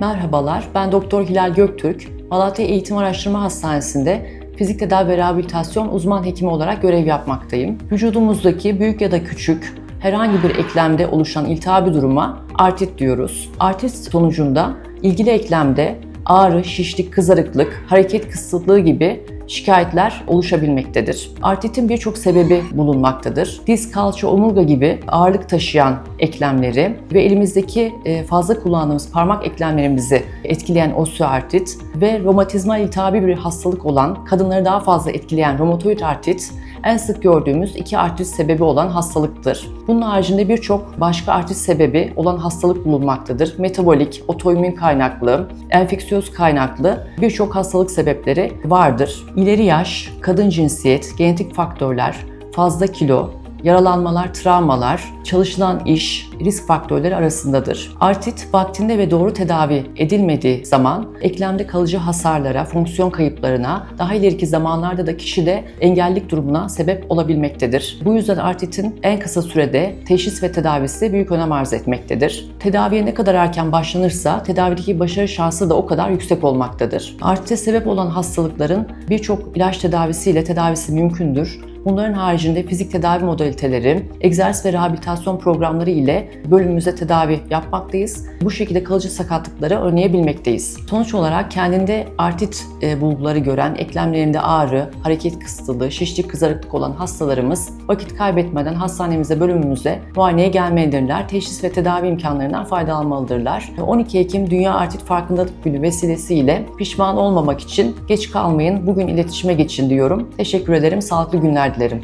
Merhabalar, ben Doktor Hilal Göktürk. Malatya Eğitim Araştırma Hastanesi'nde fizik tedavi ve rehabilitasyon uzman hekimi olarak görev yapmaktayım. Vücudumuzdaki büyük ya da küçük herhangi bir eklemde oluşan iltihabi duruma artrit diyoruz. Artrit sonucunda ilgili eklemde ağrı, şişlik, kızarıklık, hareket kısıtlığı gibi şikayetler oluşabilmektedir. Artritin birçok sebebi bulunmaktadır. Diz, kalça, omurga gibi ağırlık taşıyan eklemleri ve elimizdeki e, fazla kullandığımız parmak eklemlerimizi etkileyen osteoartrit ve romatizmal iltihabi bir hastalık olan, kadınları daha fazla etkileyen romatoid artrit en sık gördüğümüz iki artrit sebebi olan hastalıktır. Bunun haricinde birçok başka artrit sebebi olan hastalık bulunmaktadır. Metabolik, otoimmün kaynaklı, enfeksiyöz kaynaklı birçok hastalık sebepleri vardır. İleri yaş, kadın cinsiyet, genetik faktörler, fazla kilo, yaralanmalar, travmalar, çalışılan iş, risk faktörleri arasındadır. Artrit vaktinde ve doğru tedavi edilmediği zaman eklemde kalıcı hasarlara, fonksiyon kayıplarına, daha ileriki zamanlarda da kişide engellilik durumuna sebep olabilmektedir. Bu yüzden artritin en kısa sürede teşhis ve tedavisi büyük önem arz etmektedir. Tedaviye ne kadar erken başlanırsa tedavideki başarı şansı da o kadar yüksek olmaktadır. Artrite sebep olan hastalıkların birçok ilaç tedavisiyle tedavisi mümkündür. Bunların haricinde fizik tedavi modaliteleri, egzersiz ve rehabilitasyon programları ile bölümümüzde tedavi yapmaktayız. Bu şekilde kalıcı sakatlıkları önleyebilmekteyiz. Sonuç olarak kendinde artrit e, bulguları gören, eklemlerinde ağrı, hareket kısıtlılığı, şişlik, kızarıklık olan hastalarımız vakit kaybetmeden hastanemize, bölümümüze muayeneye gelmelidirler. Teşhis ve tedavi imkanlarından faydalanmalıdırlar. 12 Ekim Dünya Artrit Farkındalık Günü vesilesiyle pişman olmamak için geç kalmayın, bugün iletişime geçin diyorum. Teşekkür ederim, sağlıklı günler dilerim.